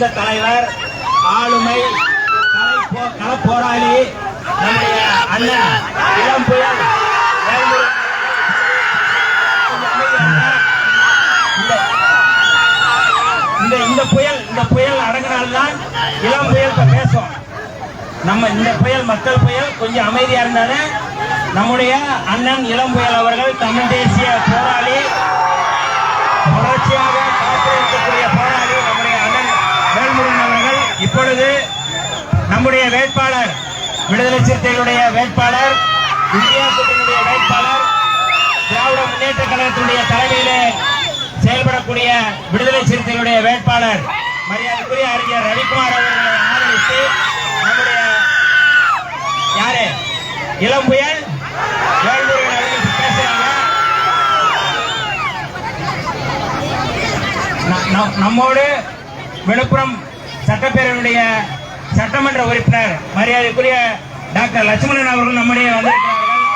கொடுக்கக்கூடிய தலைவர் ஆளுமை களப்போராளி நம்முடைய அண்ணன் இளம் புயல் இந்த- இந்த புயல் இந்த புயல் அடங்கினால்தான் இளம் புயல் பேசும் நம்ம இந்த புயல் மக்கள் புயல் கொஞ்சம் அமைதியா இருந்தாலும் நம்முடைய அண்ணன் இளம் புயல் அவர்கள் தமிழ் தேசிய இப்பொழுது நம்முடைய வேட்பாளர் விடுதலை சிறுத்தைகளுடைய வேட்பாளர் இந்தியா கூட்டணியுடைய வேட்பாளர் திராவிட முன்னேற்ற கழகத்தினுடைய தலைமையிலே செயல்படக்கூடிய விடுதலை சிறுத்தைகளுடைய வேட்பாளர் மரியாதைக்குரிய அறிஞர் ரவிக்குமார் அவர்களை ஆதரித்து நம்முடைய யாரு? இளம் புயல்? நம்மோடு விழுப்புரம் சட்டப்பேரவையுடைய சட்டமன்ற உறுப்பினர் மரியாதைக்குரிய டாக்டர் லட்சுமணன் அவர்கள் நம்முடைய வந்திருக்கிறார்கள்.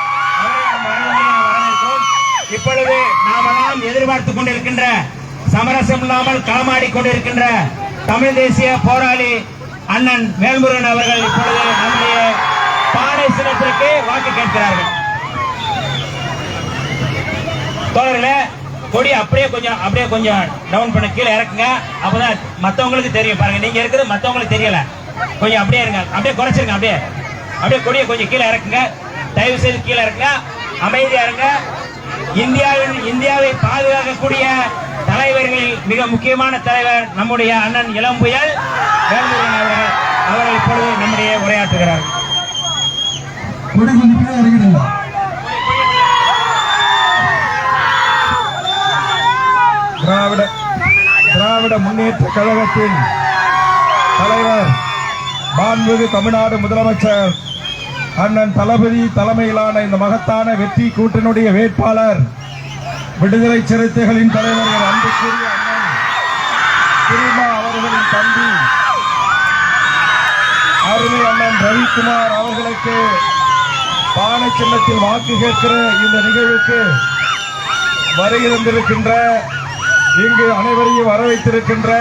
நாம் இப்பொழுது நாமெல்லாம் எதிர்பார்த்து கொண்டிருக்கின்ற சமரசம் இல்லாமல் களமாடி கொண்டிருக்கின்ற தமிழ் தேசிய போராளி அண்ணன் வேல்முருகன் அவர்கள் இப்பொழுது நம்முடைய பாறை சின்னத்திற்கு வாக்கு கேட்கிறார்கள். தோழர்களே கொடி அப்படியே கொஞ்சம் அப்படியே கொஞ்சம் டவுன் பண்ண கீழே இறக்குங்க. அப்பதான் மத்தவங்களுக்கு தெரியும். பாருங்க நீங்க இருக்கிறது மத்தவங்களுக்கு தெரியல. கொஞ்சம் அப்படியே இருங்க. அப்படியே குறைச்சிருங்க அப்படியே. அப்படியே கொடியை கொஞ்சம் கீழே இறக்குங்க. தயவு செய்து கீழே இறக்குங்க. அமைதியா இருங்க. இந்தியாவின் இந்தியாவை பாதுகாக்கக்கூடிய தலைவர்களில் மிக முக்கியமான தலைவர் நம்முடைய அண்ணன் இளம்புயல் அவர்கள். அவர்கள் இப்பொழுது நம்முடைய உரையாற்றுகிறார். திராவிட திராவிட முன்னேற்ற கழகத்தின் தலைவர் மாண்புமிகு தமிழ்நாடு முதலமைச்சர் அண்ணன் தளபதி தலைமையிலான இந்த மகத்தான வெற்றி கூட்டினுடைய வேட்பாளர் விடுதலை சிறுத்தைகளின் தலைவர் அன்புக்குரிய அண்ணன் திருமா அவர்களின் தம்பி அருமை அண்ணன் ரவிக்குமார் அவர்களுக்கு பானை சின்னத்தில் வாக்கு கேட்கிற இந்த நிகழ்வுக்கு வருகிறந்திருக்கின்ற இங்கு அனைவரையும் வரவைத்திருக்கின்ற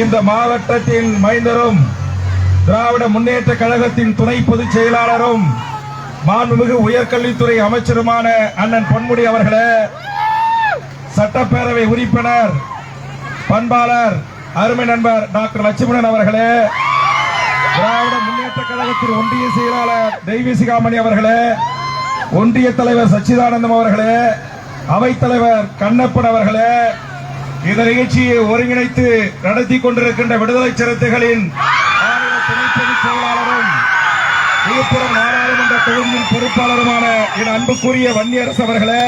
இந்த மாவட்டத்தின் மைந்தரும் திராவிட முன்னேற்ற கழகத்தின் துணை பொதுச் செயலாளரும் மாண்புமிகு உயர்கல்வித்துறை அமைச்சருமான அண்ணன் பொன்முடி அவர்களே சட்டப்பேரவை உறுப்பினர் பண்பாளர் அருமை நண்பர் டாக்டர் லட்சுமணன் அவர்களே திராவிட முன்னேற்ற கழகத்தின் ஒன்றிய செயலாளர் தெய்வசிகாமணி அவர்களே ஒன்றிய தலைவர் சச்சிதானந்தம் அவர்களே அவைத்தலைவர் கண்ணப்பன் அவர்களே இந்த நிகழ்ச்சியை ஒருங்கிணைத்து நடத்தி கொண்டிருக்கின்ற விடுதலை சிறுத்தைகளின் மாநில செயலாளரும் விழுப்புரம் நாடாளுமன்ற தொகுதியின் பொறுப்பாளருமான என் அன்புக்குரிய வன்னியரசு அவர்களே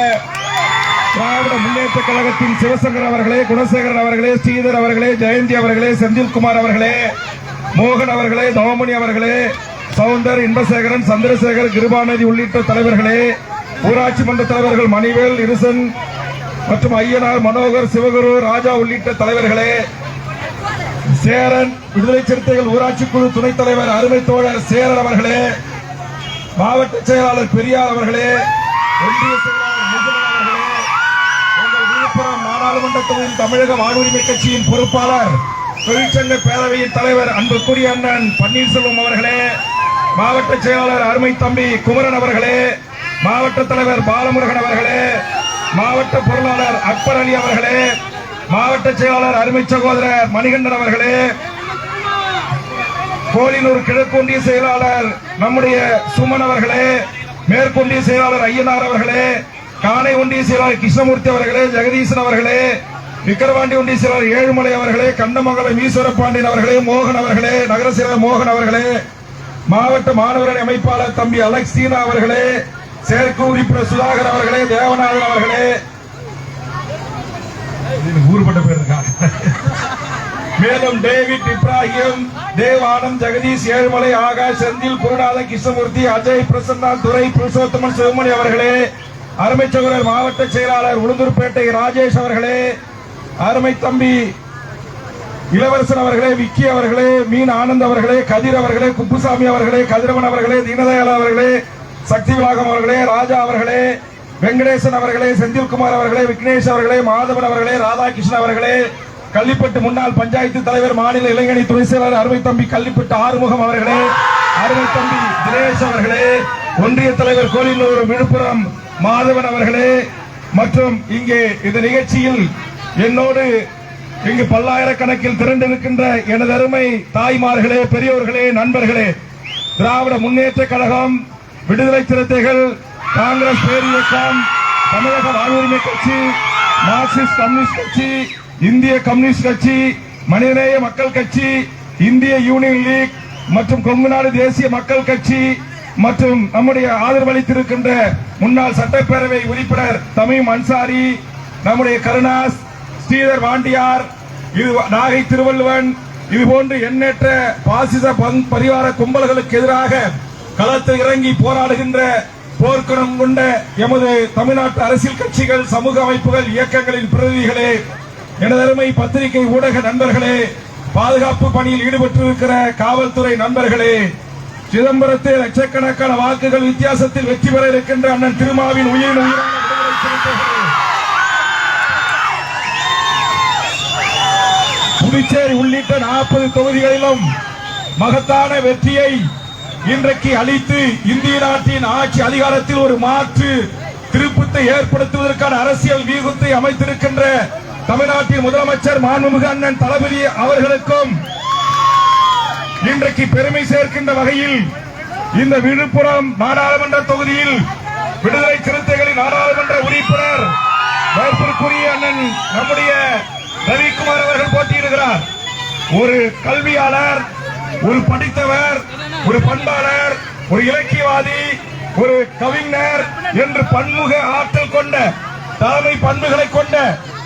திராவிட முன்னேற்ற கழகத்தின் சிவசங்கர் அவர்களே குணசேகரன் அவர்களே ஸ்ரீதர் அவர்களே ஜெயந்தி அவர்களே செந்தில்குமார் அவர்களே மோகன் அவர்களே தவமணி அவர்களே சவுந்தர் இன்பசேகரன் சந்திரசேகர் கிருபாநதி உள்ளிட்ட தலைவர்களே ஊராட்சி மன்ற தலைவர்கள் மணிவேல் இருசன் மற்றும் ஐயனார் மனோகர் சிவகுரு ராஜா உள்ளிட்ட தலைவர்களே சேரன் விடுதலை சிறுத்தைகள் ஊராட்சி குழு துணைத் தலைவர் அருமை தோழர் சேரன் அவர்களே மாவட்ட செயலாளர் பெரியார் அவர்களே ஒன்றிய செயலாளர் எங்கள் விழுப்புரம் நாடாளுமன்ற தொகுதியின் தமிழக வாழ்வுரிமை கட்சியின் பொறுப்பாளர் தொழிற்சங்க பேரவையின் தலைவர் அன்புக்குரிய அண்ணன் பன்னீர்செல்வம் அவர்களே மாவட்ட செயலாளர் அருமை தம்பி குமரன் அவர்களே மாவட்ட தலைவர் பாலமுருகன் அவர்களே மாவட்ட பொருளாளர் அக்பர் அலி அவர்களே மாவட்ட செயலாளர் அருமை சகோதரர் மணிகண்டன் அவர்களே கோலினூர் கிழக்கொண்டிய செயலாளர் நம்முடைய சுமன் அவர்களே மேற்கொண்டிய செயலாளர் ஐயனார் அவர்களே காணை ஒன்றிய செயலாளர் கிருஷ்ணமூர்த்தி அவர்களே ஜெகதீசன் அவர்களே விக்கிரவாண்டி ஒன்றிய செயலாளர் ஏழுமலை அவர்களே கண்டமங்கலம் ஈஸ்வர பாண்டியன் அவர்களே மோகன் அவர்களே நகர செயலாளர் மோகன் அவர்களே மாவட்ட மாணவரணி அமைப்பாளர் தம்பி அலெக்ஸ் சீனா அவர்களே செயற்கை உறுப்பினர் சுதாகர் அவர்களே தேவநாதன் அவர்களே. ஊர்பட்ட பேர் இருக்கா? மேலும் டேவிட் இப்ராஹிம் தேவானந்த் ஜெகதீஷ் ஏழுமலை ஆகாஷ் செந்தில் குருநாத கிருஷ்ணமூர்த்தி அஜய் பிரசன்னா துரை புருஷோத்தமன் சிவமணி அவர்களே. அருமை சகோதரர் மாவட்ட செயலாளர் உளுந்தூர்பேட்டை ராஜேஷ் அவர்களே. அருமை தம்பி இளவரசன் அவர்களே விக்கி அவர்களே மீன் ஆனந்த் அவர்களே கதிர் அவர்களே குப்புசாமி அவர்களே கதிரவன் அவர்களே தீனதயாள் அவர்களே. சக்தி விலாகம் அவர்களே ராஜா அவர்களே வெங்கடேசன் அவர்களே செந்தில்குமார் அவர்களே விக்னேஷ் அவர்களே மாதவன் அவர்களே ராதாகிருஷ்ணன் அவர்களே கள்ளிப்பட்டு முன்னாள் பஞ்சாயத்து தலைவர் மாநில இளைஞணி துணை செயலாளர் அருமை தம்பி கள்ளிப்பட்டு ஆறுமுகம் அவர்களே அருமை தம்பி தினேஷ் அவர்களே ஒன்றிய தலைவர் கோலினூர் விழுப்புரம் மாதவன் அவர்களே மற்றும் இங்கே இந்த நிகழ்ச்சியில் என்னோடு இங்கு பல்லாயிரக்கணக்கில் திரண்டிருக்கின்ற எனது அருமை தாய்மார்களே பெரியோர்களே நண்பர்களே திராவிட முன்னேற்ற கழகம் விடுதலை சிறுத்தைகள் காங்கிரஸ் பேரியக்கம் தமிழக வாழ்வுரிமை கட்சி மார்க்சிஸ்ட் கம்யூனிஸ்ட் கட்சி இந்திய கம்யூனிஸ்ட் கட்சி மனிதநேய மக்கள் கட்சி இந்திய யூனியன் லீக் மற்றும் கொங்கு நாடு தேசிய மக்கள் கட்சி மற்றும் நம்முடைய ஆதரவளித்திருக்கின்ற முன்னாள் சட்டப்பேரவை உறுப்பினர் தமிம் அன்சாரி நம்முடைய கருணாஸ் ஸ்ரீதர் வாண்டியார் இது நாகை திருவள்ளுவன் இது போன்று எண்ணற்ற பாசிச பரிவார கும்பல்களுக்கு எதிராக களத்தில் இறங்கி போராடுகின்ற போர்க்குணம் கொண்ட எமது தமிழ்நாட்டு அரசியல் கட்சிகள் சமூக அமைப்புகள் இயக்கங்களின் பிரதிநிதிகளே எனது அருமை பத்திரிகை ஊடக நண்பர்களே பாதுகாப்பு பணியில் ஈடுபட்டிருக்கிற காவல்துறை நண்பர்களே சிதம்பரத்தில் லட்சக்கணக்கான வாக்குகள் வித்தியாசத்தில் வெற்றி பெற இருக்கின்ற அண்ணன் திருமாவின் உயிர் புதுச்சேரி உள்ளிட்ட நாற்பது தொகுதிகளிலும் மகத்தான வெற்றியை இன்றைக்கு அளித்து இந்திய நாட்டின் ஆட்சி அதிகாரத்தில் ஒரு மாற்று திருப்பத்தை ஏற்படுத்துவதற்கான அரசியல் வியூகத்தை அமைத்திருக்கின்ற தமிழ்நாட்டின் முதலமைச்சர் மாண்புமிகு அண்ணன் தளபதி அவர்களுக்கும் இன்றைக்கு பெருமை சேர்க்கின்ற வகையில் இந்த விழுப்புரம் நாடாளுமன்ற தொகுதியில் விடுதலை சிறுத்தைகளின் நாடாளுமன்ற உறுப்பினர் வேட்பிற்குரிய அண்ணன் நம்முடைய ரவிக்குமார் அவர்கள் போட்டியிடுகிறார். ஒரு கல்வியாளர் ஒரு படித்தவர் ஒரு பண்பாளர் ஒரு இலக்கியவாதி ஒரு கவிஞர் என்று பன்முக ஆற்றல் கொண்ட தலைமை பண்புகளை கொண்ட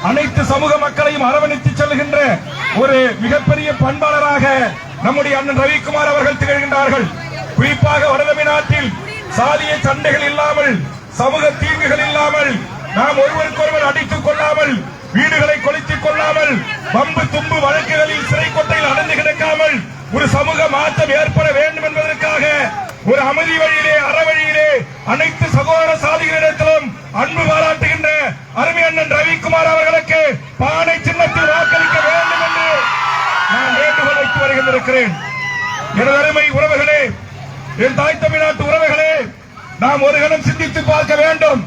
அனைத்து சமூக மக்களையும் அரவணைத்து செல்கின்ற ஒரு மிகப்பெரிய பண்பாளராக நம்முடைய அண்ணன் ரவிக்குமார் அவர்கள் திகழ்கின்றார்கள். குறிப்பாக வடதமிழ்நாட்டில் சாதிய சண்டைகள் இல்லாமல் சமூக தீங்குகள் இல்லாமல் நாம் ஒருவருக்கொருவர் அடித்துக் கொள்ளாமல் வீடுகளை கொளுத்திக் கொள்ளாமல் பம்பு தும்பு வழக்குகளில் சிறை கொட்டையில் அடைந்து கிடக்காமல் ஒரு சமூக மாற்றம் ஏற்பட வேண்டும் என்பதற்காக ஒரு அமைதி வழியிலே அறவழியிலே அனைத்து சகோதர சாதிகளிடத்திலும் அன்பு பாராட்டுகின்ற அருமை அண்ணன் ரவிக்குமார் அவர்களுக்கு பானை சின்னத்தில் வாக்களிக்க வேண்டும் என்று நான் வேண்டுகோள் வைத்து வருகின்றிருக்கிறேன். எனது அருமை உறவுகளே என் தாய் தமிழ்நாட்டு உறவுகளே நாம் ஒரு கணம் சிந்தித்து பார்க்க வேண்டும்.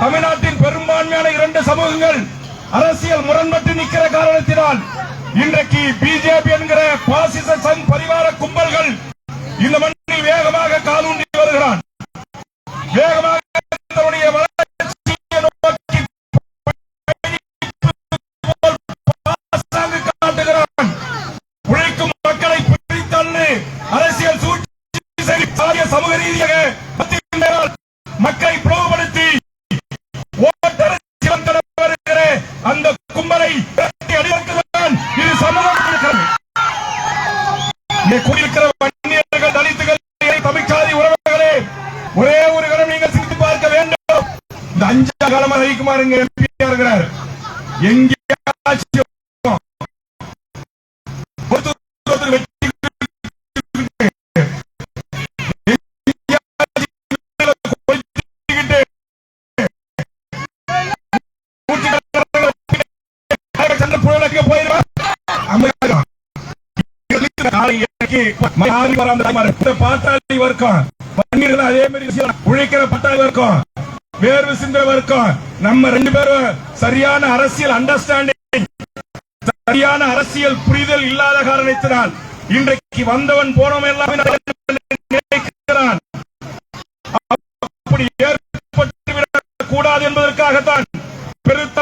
தமிழ்நாட்டின் பெரும்பான்மையான இரண்டு சமூகங்கள் அரசியல் முரண்பட்டு நிற்கிற காரணத்தினால் இன்றைக்கு பிஜேபி என்கிற பாசிச சங் பரிவார கும்பல்கள் இந்த மண்ணில் வேகமாக காலூண்டி வருகிறான். வேகமாக இன்னைக்கு மாறி. வராம பாட்டாளி வர்க்கம் பன்னீர்கள் அதே மாதிரி உழைக்கிற பட்டாளி வர்க்கம் வேர்வு சிந்தன வர்க்கம். நம்ம ரெண்டு பேரும் சரியான அரசியல் அண்டர்ஸ்டாண்டிங் சரியான அரசியல் புரிதல் இல்லாத காரணத்தினால் இன்றைக்கு வந்தவன் போனவன் எல்லாம் நினைக்கிறான். அப்படி ஏற்பட்டு கூடாது என்பதற்காகத்தான் பெருத்த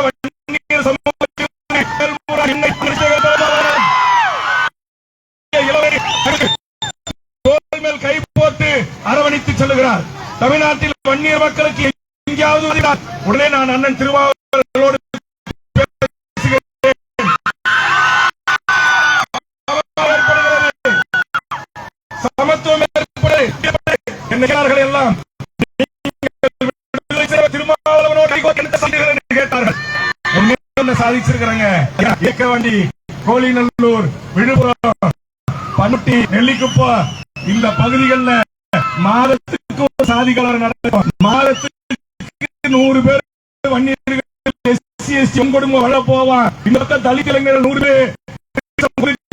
சொல்லுகிறார் தமிழ்நாட்டில் வன்னியர் மக்களுக்கு எங்கேயாவது உதவினார். உடனே நான் அண்ணன் திருமாவளவனோடு சமத்துவம் ஏற்படுகிறது. என்ன எல்லாம் என்று சாதிச்சிருக்கிறாங்க இயக்க வண்டி கோழிநல்லூர் விழுப்புரம் பண்ருட்டி நெல்லிக்குப்பா இந்த பகுதிகளில் மாதத்துக்கு ஒரு சாதி நடக்கும். மாதத்துக்கு நூறு பேர் வன்னியர்கள் எஸ்சி எஸ்டி குடும்பம் வளர போவான். இந்த பக்கம் தலித் இளைஞர்கள் நூறு பேர்.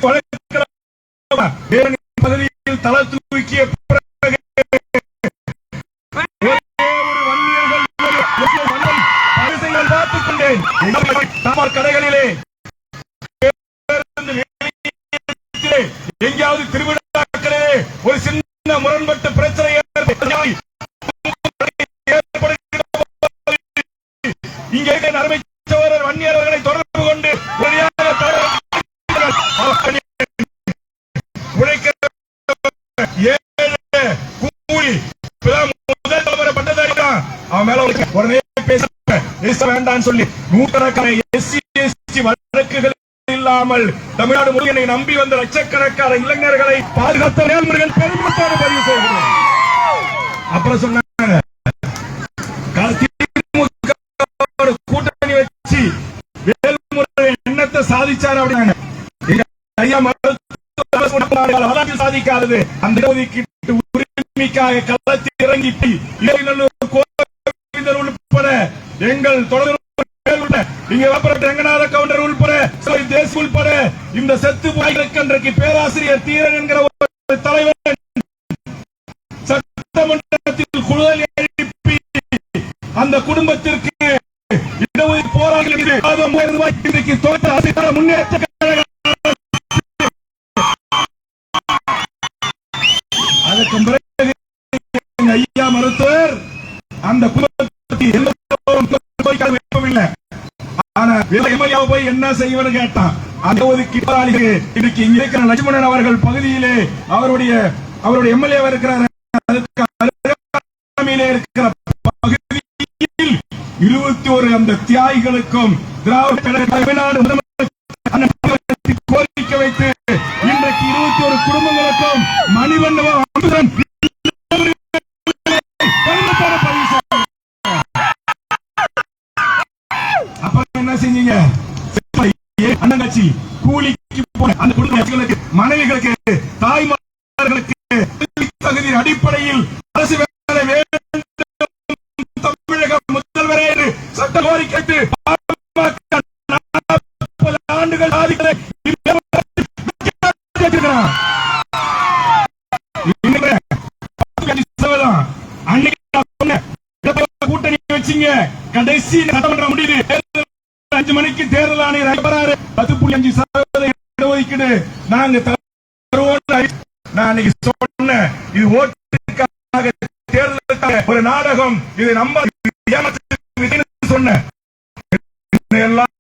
வளர்க்கிறவன். பகுதியில் தலை தூக்கிய பார்த்துக் கொண்டேன். கடைகளிலே சின்ன பிரச்சனை இங்கே இருக்கிற நன்மை வன்னியர் அவர்களை தொடர்பு கொண்டு உழைக்க கூலி முதல் தலைமுறை பட்டதாரி அவன் மேல உடனே பேச பேச வேண்டாம்னு சொல்லி நூற்றுக்கணக்கான எஸ்சி எஸ்டி வழக்குகள் இல்லாமல் தமிழ்நாடு முருகனை நம்பி வந்த லட்சக்கணக்கான இளைஞர்களை பாதுகாத்த வேல்முருகன் பெருமித்தோடு பதிவு செய்கிறோம் அப்புறம் சொன்னாங்க திமுக ஒரு கூட்டணி வச்சு வேல்முருகன் என்னத்தை சாதிச்சார் அப்படின்னாங்க. ஐயா மருத்துவ சாதிக்காதது. அந்த ஒதுக்கீட்டு உரிமைக்காக களத்தில் இறங்கி இளைஞர் கோவிந்தர் உட்பட எங்கள் தொடர்பு இங்க ரங்கநாத கவுண்டர் உள்பட சிலை உள்பட இந்த செத்து போய்களுக்கு அன்றைக்கு பேராசிரியர் தீரன் என்கிற ஒரு தலைவர் சட்டமன்றத்தில் குழுதல் எழுப்பி அந்த குடும்பத்திற்கு இடஒதுக்கீடு போராட்டம் இன்றைக்கு தோற்ற அதிகார முன்னேற்ற அதற்கு பிறகு ஐயா மருத்துவர் அந்த குடும்பத்தை எல்லோரும் போய் என்ன செய்வன்னு கேட்டான். அந்த ஒதுக்கீடு போராளிகள் இன்னைக்கு இங்க இருக்கிற லட்சுமணன் அவர்கள் பகுதியிலே அவருடைய அவருடைய எம்எல்ஏ இருக்கிறார். இருக்கிற பகுதியில் இருபத்தி ஒரு அந்த தியாகிகளுக்கும் திராவிட தமிழ்நாடு கோரிக்கை வைத்து இன்றைக்கு இருபத்தி ஒரு குடும்பங்களுக்கும் மணிமண்டபம் ஏ, கூலிக்கு போன அந்த குடும்பங்களுக்கு மனைவிகளுக்கு தாய்மார்களுக்கு தகுதி அடிப்படையில் அரசு வேலை வேண்டும் தமிழக முதல்வரே என்று சட்ட கோரிக்கைக்கு நாற்பது ஆண்டுகள் கூட்டணி வச்சீங்க கடைசி சட்டமன்றம் முடியுது அஞ்சு மணிக்கு தேர்தல் ஆணையர் அறிவிப்பாரு பத்து புள்ளி அஞ்சு சதவீதம் இடஒதுக்கீடு நாங்க தருவோம்னு நான் அன்னைக்கு சொன்னேன். இது ஓட்டுக்காக தேர்தலுக்காக ஒரு நாடகம். இது நம்ம சொன்னேன். எல்லாம்?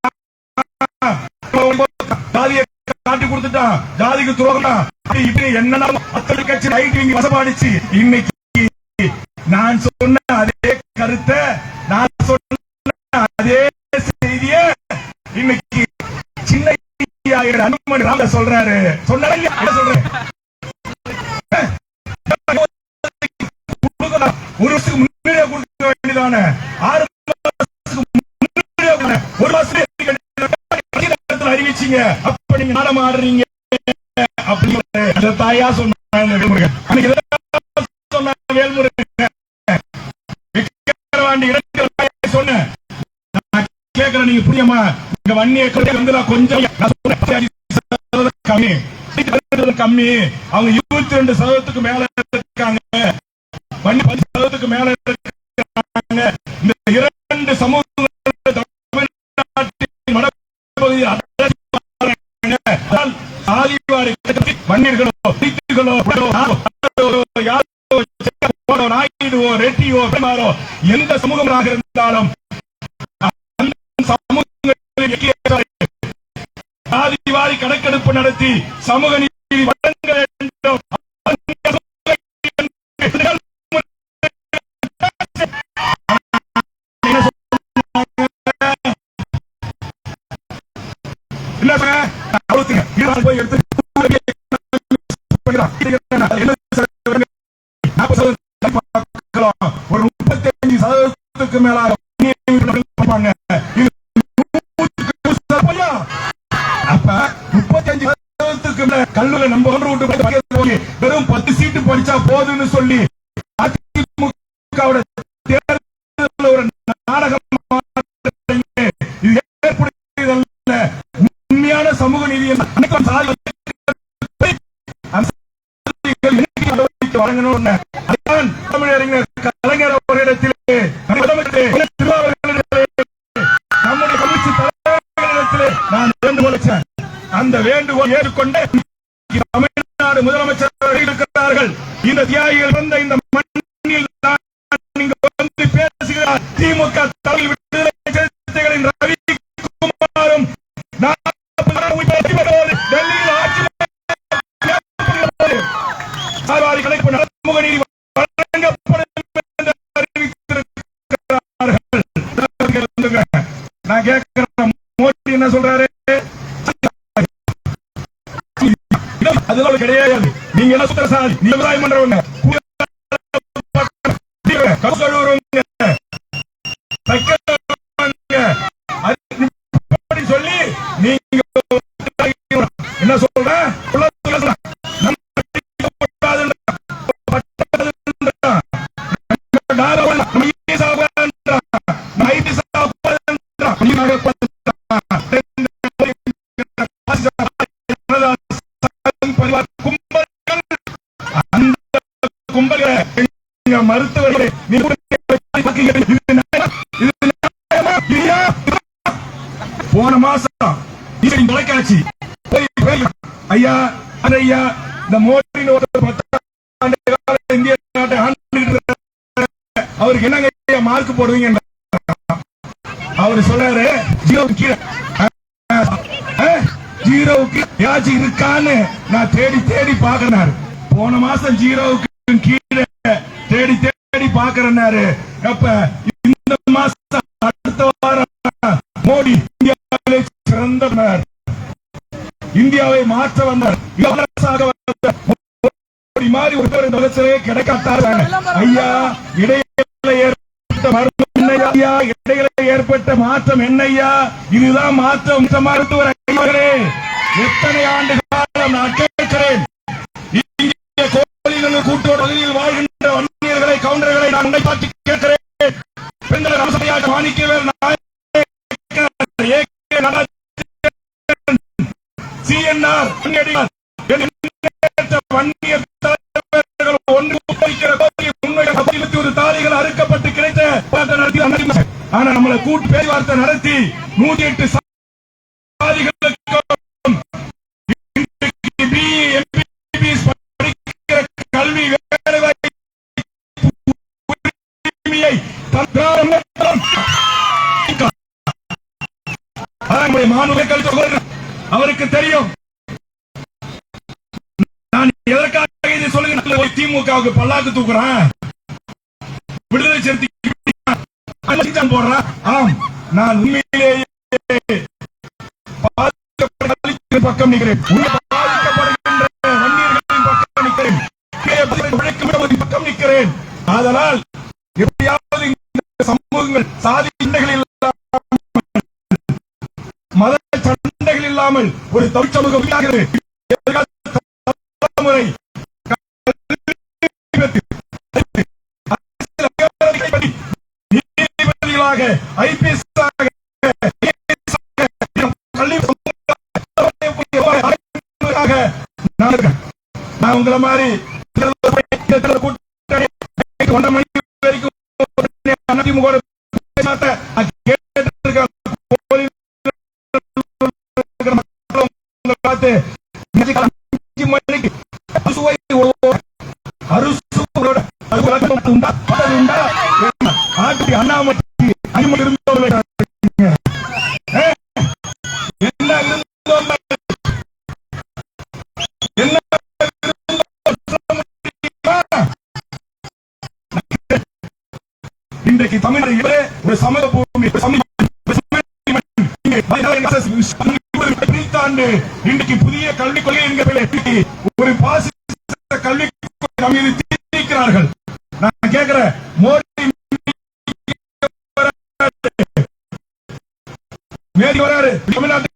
ஜாதியை காட்டி கொடுத்துட்டான். ஜாதிக்கு துரோகம்? இப்படி என்னன்னா அத்தனை கட்சி ரைட் விங் இன்னைக்கு நான் சொன்ன அதே கருத்தை நான் சொன்ன அதே ஐயா அன்புமணி ராம சொல்றாரு. சொன்னா என்ன சொல்றேன் ஒரு வருஷத்துக்கு முன்னுரிமை கொடுக்க வேண்டியதான? ஆறு ஒரு அறிவிச்சீங்க? அப்ப நீங்க நாடம் ஆடுறீங்க. அப்படின்னு தாயா சொன்னாங்க வேல்முருகன். சொன்னாங்க இடத்துல சொன்னேன். நான் கேக்குறேன் நீங்க புரியுமா? இந்த வன்னிய வந்து கொஞ்சம் கம்மி. கம்மி. அவங்க இருபத்தி ரெண்டு சதவீதத்துக்கு மேல இருக்காங்க. வன்னி பத்து சதவீதத்துக்கு மேல இருக்காங்க. இந்த இரண்டு சமூக தமிழ்நாட்டின் வடபகுதியில் சாதிவாரி வன்னியர்களோ யாரோ, நாயுடுவோ ரெட்டியோ எந்த சமூகமாக இருந்தாலும் சமூகங்களில் இயக்கிய சாதிவாரி கணக்கெடுப்பு நடத்தி சமூக வழங்கணும்னு போடுவீங்க அவர் சொல்றாரு ஜீரோ ஜீரோவுக்கு யாச்சும் இருக்கான்னு. நான் தேடி தேடி பாக்குறாரு போன மாசம் ஜீரோவுக்கு கீழே. தேடி தேடி பாக்குறேன்னாரு அப்ப இந்த மாசம் அடுத்த வாரம் மோடி இந்தியாவிலே சிறந்தவர் இந்தியாவை மாற்ற வந்தார். இளவரசாக வந்த மாதிரி ஒருத்தர் இந்த உலகத்திலே கிடைக்காட்டார். ஐயா இடைய இடையில ஏற்பட்ட மாற்றம் என்னையா? இதுதான் மாற்றம். மருத்துவர் எத்தனை ஆண்டு காலம் நான் கேட்கிறேன். இங்கே கோழிகள் கூட்டோட பகுதியில் வாழ்கின்ற வன்னியர்களை கவுண்டர்களை நான் உன்னை பார்த்து கேட்கிறேன். பெண்களை அரசையாக மாணிக்கவே சிஎன்ஆர் வன்னியர் தலைவர்கள் ஒன்று வைக்கிற கோரிக்கை உண்மையாக இருபத்தி ஒரு தாலிகள் அறுக்கப்பட்டு நடத்தி ஆனா நம்மளை கூட்டு பேச்சுவார்த்தை நடத்தி நூத்தி எட்டு கல்வி அவருக்கு தெரியும். நான் எதற்காக இதை சொல்லுங்க திமுகவுக்கு பல்லாக்கு தூக்குறேன். விடுதலை சிறுத்தை தான் போடுறேன் ஆம் நான் உண்மையிலேயே பாதிக்கப்பட்ட பக்கம் நிற்கிறேன். பக்கம் நிற்கிறேன். அதனால் எப்படியாவது இந்த சமூகங்கள் சாதி சண்டைகள் மத சண்டைகள் இல்லாமல் ஒரு தமிழ் சமூகம் உங்களை மாதிரி. தேர்தல் ஒன்றரை மணி இன்றைக்கு தமிழக ஒரு பூமி இன்றைக்கு புதிய கல்விக் கொள்கை என்கிற ஒரு பாசிச கல்விக் கொள்கை நான் கேட்கிறேன் மோடி மேடி வராரு தமிழ்நாட்டு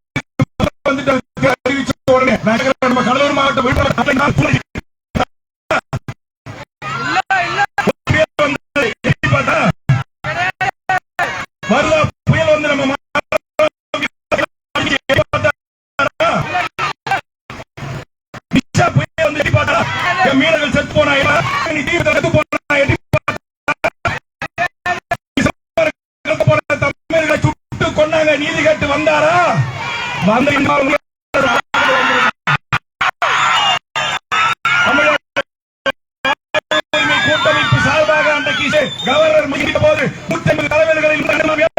நாங்க நீதி கட்டு வந்தாரா? வந்து கூட்டமைப்பு சார்பாக அன்றைக்கு கவர்னர் முகிட்ட போது நூத்தி ஐம்பது தலைவர்களில்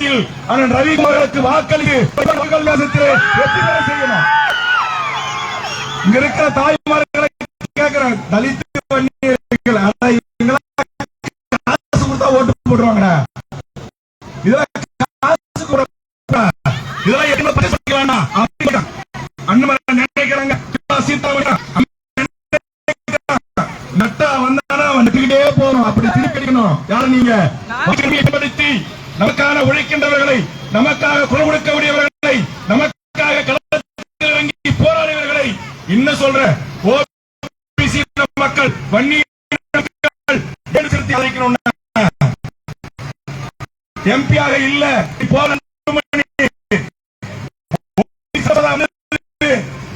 படை அண்ணன் ரவிக்குமாருக்கு வாக்களித்து வெற்றி பெற செய்யணும். இங்க இருக்கிற தாய்மார்களை கேட்கிறேன் தலித்து எம்பியாக இல்ல. போல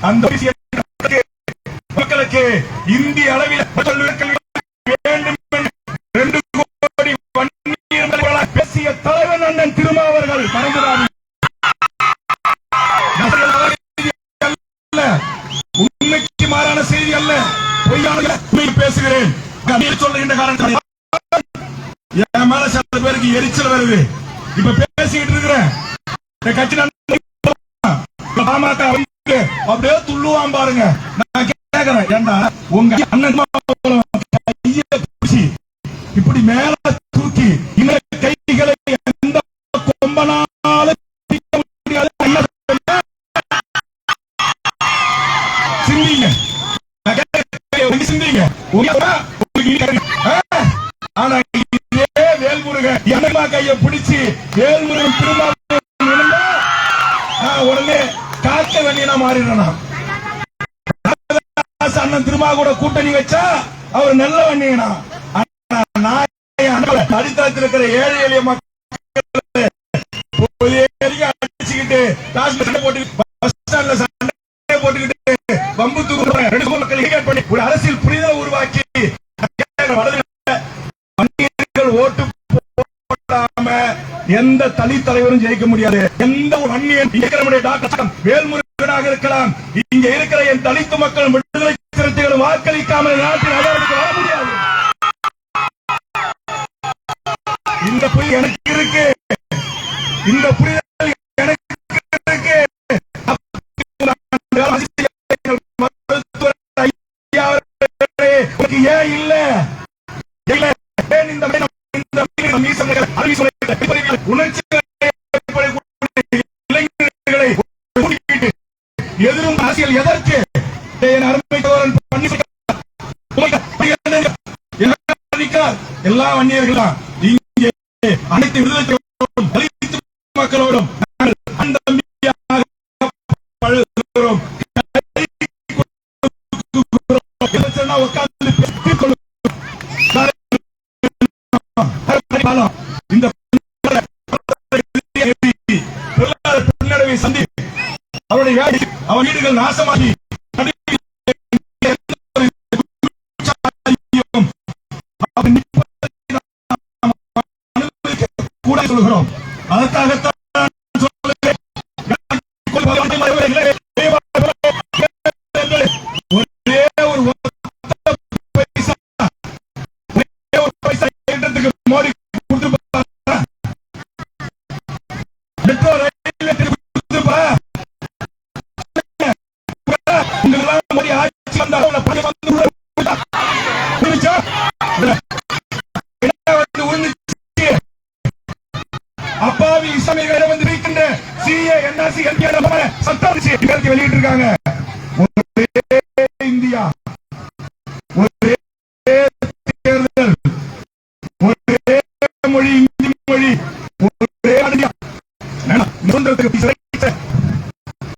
அந்த மக்களுக்கு மக்களுக்கு இந்திய அளவில் பேருக்கு எரிச்சல் வருது. இப்ப பேசிக்கிட்டு இருக்கிறேன் என் கட்சி பாமக அப்படியே துள்ளுவான் பாருங்க. நான் கேக்குறேன். ஏண்டா? உங்க அண்ணன் இப்படி மேல கையை திருமாவளவன் நான் உடனே காக்க வேண்டியனா மாறிடுறேன். அண்ணன் திருமா கூட கூட்டணி வச்சா அவர் நல்ல வண்டியனா. அடித்தளத்தில் இருக்கிற ஏழை எளிய மக்கள் அடிச்சுக்கிட்டு சண்டை போட்டு பஸ் ஸ்டாண்ட்ல சண்டை போட்டுக்கிட்டு வம்பு தூக்குறேன் ரெண்டு மக்கள் பண்ணி ஒரு அரசியல் எந்த தனி தலைவரும் ஜெயிக்க முடியாது. எந்த ஒரு அந்நியன் டாக்டர் வேல்முருகனாக இருக்கலாம். இங்க இருக்கிற என் தலித்து மக்களும் விடுதலை சிறுத்தைகளும் வாக்களிக்காமல் நாட்டின் நடவடிக்கை வர முடியாது. இந்த புரிதல் எனக்கு இருக்கு. இந்த புரிதல் எல்லா இங்கே அனைத்து விடுதலை தலித்து மக்களோடும் பழகுகிறோம் இந்த பொருளாதார பின்னடைவை சந்தி அவருடைய அவன் வீடுகள் நாசமாகி அனுமதிக்க கூடாது சொல்கிறோம் அதற்காகத்தான்